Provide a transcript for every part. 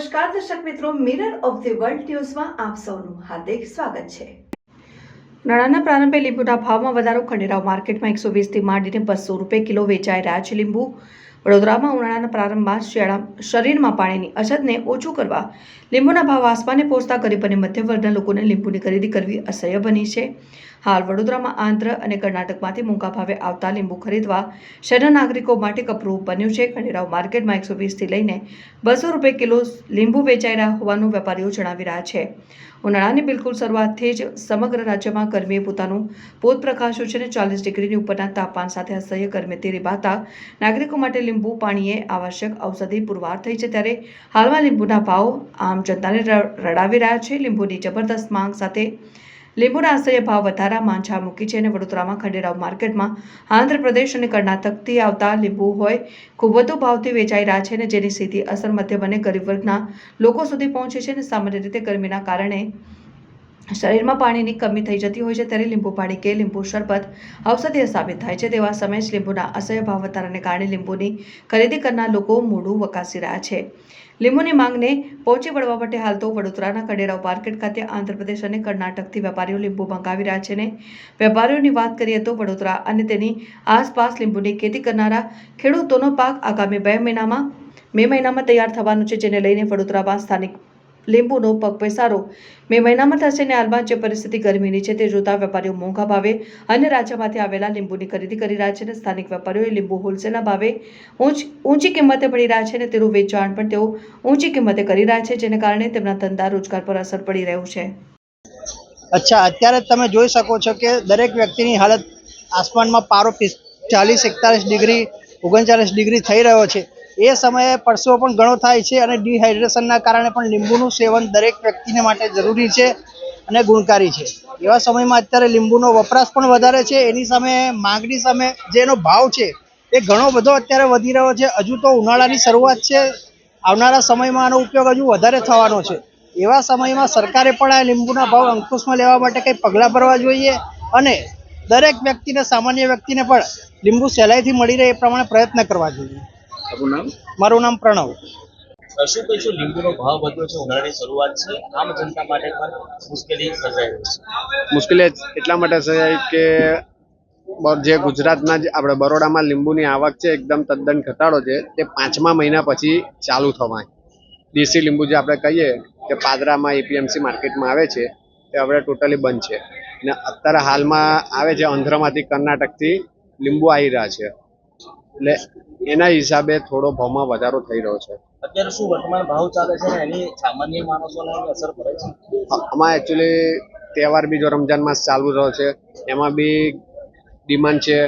નમસ્કાર, દર્શક મિત્રો મિરર ઓફ ધી વર્લ્ડ ન્યૂઝમાં આપ સૌનું હાર્દિક સ્વાગત છે. ઉનાળાના પ્રારંભે લીંબુના ભાવમાં વધારો, ખંડેરાવ માર્કેટમાં એકસો વીસથી માંડીને બસો રૂપિયા કિલો વેચાઈ રહ્યા છે લીંબુ. વડોદરામાં ઉનાળાના પ્રારંભમાં શિયાળા શરીરમાં પાણીની અછતને ઓછું કરવા લીંબુના ભાવ આસમાને પહોંચતા ગરીબ અને મધ્યવર્ગના લોકોને લીંબુની ખરીદી કરવી અસહ્ય બની છે. હાલ વડોદરામાં આંધ્ર અને કર્ણાટકમાંથી મોંઘા ભાવે આવતા લીંબુ ખરીદવા શહેરના નાગરિકો માટે કપરું બન્યું છે. ખંડેરાવ માર્કેટમાં એકસો વીસથી લઈને બસો રૂપિયા કિલો લીંબુ વેચાઈ રહ્યા હોવાનું વેપારીઓ જણાવી રહ્યા છે. ઉનાળાની બિલકુલ શરૂઆતથી જ સમગ્ર રાજ્યમાં ગરમીએ પોતાનું પોત પ્રકાશ્યું છે અને ચાલીસ ડિગ્રીની ઉપરના તાપમાન સાથે અસહ્ય ગરમી તેરી બાતા નાગરિકો માટે લીંબુ પાણીએ આવશ્યક ઔષધિ પુરવાર થઈ છે ત્યારે હાલમાં લીંબુના ભાવ આમ જનતાને રડાવી રહ્યા છે. લીંબુની જબરદસ્ત માંગ સાથે લીંબુના આશ્રય ભાવ વધારા માંછા મૂકી છે અને વડોદરામાં ખંડેરાવ માર્કેટમાં આંધ્રપ્રદેશ અને કર્ણાટકથી આવતા લીંબુ હોય ખૂબ વધુ ભાવથી વેચાઈ રહ્યા છે અને જેની સીધી અસર મધ્યમ અને ગરીબ વર્ગના લોકો સુધી પહોંચે છે અને સામાન્ય રીતે ગરમીના કારણે શરીરમાં પાણીની કમી થઈ જતી હોય છે ત્યારે લીંબુ પાણી કે લીંબુ શરબત ઔષધીય સાબિત થાય છે. તેવા સમયે જ લીંબુના અસહ્ય ભાવ વધારાને કારણે લીંબુની ખરીદી કરનાર લોકો મોડું વકાસી રહ્યા છે. લીંબુની માંગને પહોંચી વળવા માટે હાલ તો વડોદરાના કડેરાવ માર્કેટ ખાતે આંધ્રપ્રદેશ અને કર્ણાટકથી વેપારીઓ લીંબુ મંગાવી રહ્યા છે ને વેપારીઓની વાત કરીએ તો વડોદરા અને તેની આસપાસ લીંબુની ખેતી કરનારા ખેડૂતોનો પાક આગામી બે મહિનામાં, મે મહિનામાં તૈયાર થવાનો છે, જેને લઈને વડોદરામાં સ્થાનિક લીંબુનો પગ પગપેસારો મે મહિનામાં થશે ને હાલમાં જે પરિસ્થિતિ ગરમીની છે તે જોતા વેપારીઓ મોંઘા ભાવે અન્ય રાજ્યમાંથી આવેલા લીંબુની ખરીદી કરી રહ્યા છે અને સ્થાનિક વેપારીઓએ લીંબુ હોલસેલના ભાવે ઊંચી કિંમતે મળી રહ્યા છે અને તેનું વેચાણ પણ તેઓ ઊંચી કિંમતે કરી રહ્યા છે, જેને કારણે તેમના ધંધા રોજગાર પર અસર પડી રહ્યું છે. અચ્છા, અત્યારે તમે જોઈ શકો છો કે દરેક વ્યક્તિની હાલત આસમાનમાં પારો ચાલીસ એકતાલીસ ડિગ્રી, ઓગણચાલીસ ડિગ્રી થઈ રહ્યો છે. એ સમયે પરસેવો પણ ઘણો થાય છે અને ડિહાઇડ્રેશનના કારણે પણ લીંબુનું સેવન દરેક વ્યક્તિને માટે જરૂરી છે અને ગુણકારી છે. એવા સમયમાં અત્યારે લીંબુનો વપરાશ પણ વધારે છે. એની સામે માગણી સામે જે એનો ભાવ છે એ ઘણો બધો અત્યારે વધી રહ્યો છે. હજુ તો ઉનાળાની શરૂઆત છે. આવનારા સમયમાં આનો ઉપયોગ હજુ વધારે થવાનો છે. એવા સમયમાં સરકારે પણ આ લીંબુના ભાવ અંકુશમાં લેવા માટે કંઈ પગલાં ભરવા જોઈએ અને દરેક વ્યક્તિને, સામાન્ય વ્યક્તિને પણ લીંબુ સહેલાઈથી મળી રહે એ પ્રમાણે પ્રયત્ન કરવા જોઈએ. આપનું નામ? મારું નામ પ્રણવ. શું કહીશું લીંબુનો ભાવ વધ્યો છે ઉનાળાની શરૂઆત છે. આમ જનતા માટે પણ મુશ્કેલી સર્જાઈ છે. મુશ્કેલી એટલા માટે સર્જાઈ કે જે ગુજરાતના જે આપણે બરોડામાં લીંબુની આવક છે એકદમ તદ્દન ઘટાડો છે તે પાંચમા મહિના પછી ચાલુ થવાય. દેશી લીંબુ જે આપણે કહીએ કે પાદરામાં એપીએમસી માર્કેટમાં આવે છે તે હવે ટોટલી બંધ છે. અને અત્યારે હાલમાં આવે છે આંધ્રમાંથી કર્ણાટકથી લીંબુ આવી રહ્યા છે. એટલે એના હિસાબે થોડો ભાવમાં વધારો થઈ રહ્યો છે. અત્યારે શું વર્તમાન ભાવ ચાલે છે એની સામાન્ય માણસોને અસર પડે છે? આમાં એકચ્યુઅલી તહેવાર બી જો રમજાન માસ ચાલુ રહ્યો છે. એમાં બી ડિમાન્ડ છે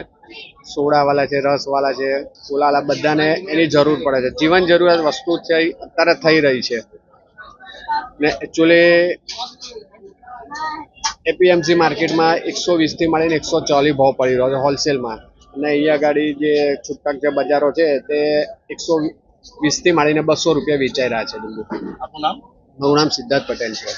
સોડાવાળા છે રસવાલા છે કોલાવાળા બધાને એની જરૂર પડે છે. જીવન જરૂરિયાત વસ્તુ છે અત્યારે થઈ રહી છે. ને એકચ્યુઅલી એપીએમસી માર્કેટમાં એકસો વીસથી મળીને એકસો ચાલીસ ભાવ પડી રહ્યો છે હોલસેલમાં અને અહીંયા ગાડી જે છૂટક જે બજારો છે તે એકસો વીસથી માંડીને બસો રૂપિયા વેચાઈ રહ્યા છે લીંબુ આપણું નામ? મારું નામ સિદ્ધાર્થ પટેલ છે.